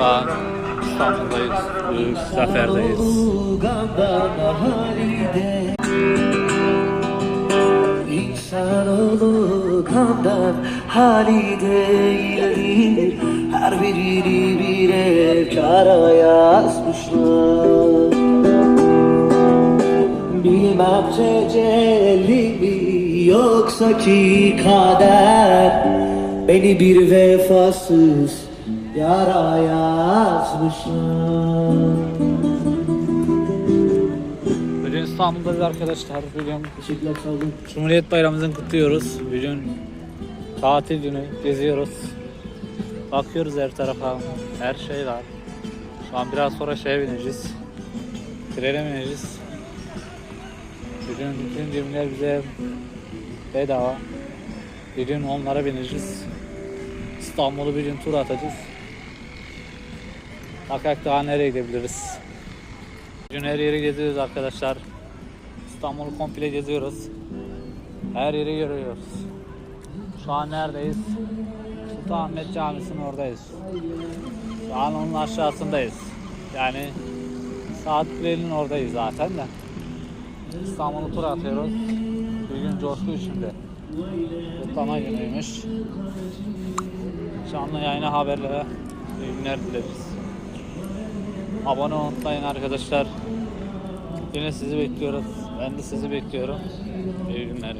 An İstanbul'dayız. Zafer'deyiz. İnsanoğlu kandan hali değildir Her birini bir efkara yazmışlar Bilmem tecelli mi yoksa ki kader Beni bir vefasız yara yazmışlar Bugün İstanbul'dayız arkadaşlar. Bugün Teşekkürler sağ olun. Cumhuriyet Bayramımızı kutluyoruz. Bugün tatil günü geziyoruz. Bakıyoruz her tarafa. Her şey var. Şu an biraz sonra şeye bineceğiz. Trene bineceğiz. Bugün bütün gemiler bize bedava. Bir gün onlara bineceğiz. İstanbul'u bir gün tur atacağız. Bakak daha nereye gidebiliriz. Bugün her yeri geziyoruz arkadaşlar. İstanbul'u komple geziyoruz. Her yeri görüyoruz. Şu an neredeyiz? Sultanahmet Camisi'nin oradayız. Şu an onun aşağısındayız. Yani Saat Kule'nin oradayız zaten de. İstanbul'u tur atıyoruz. Bir gün coşku içinde. Kutlama günüymüş. Canlı yayına haberlere iyi günler dileriz. Abone unutmayın arkadaşlar. Yine sizi bekliyoruz. Ben de sizi bekliyorum. İyi günler.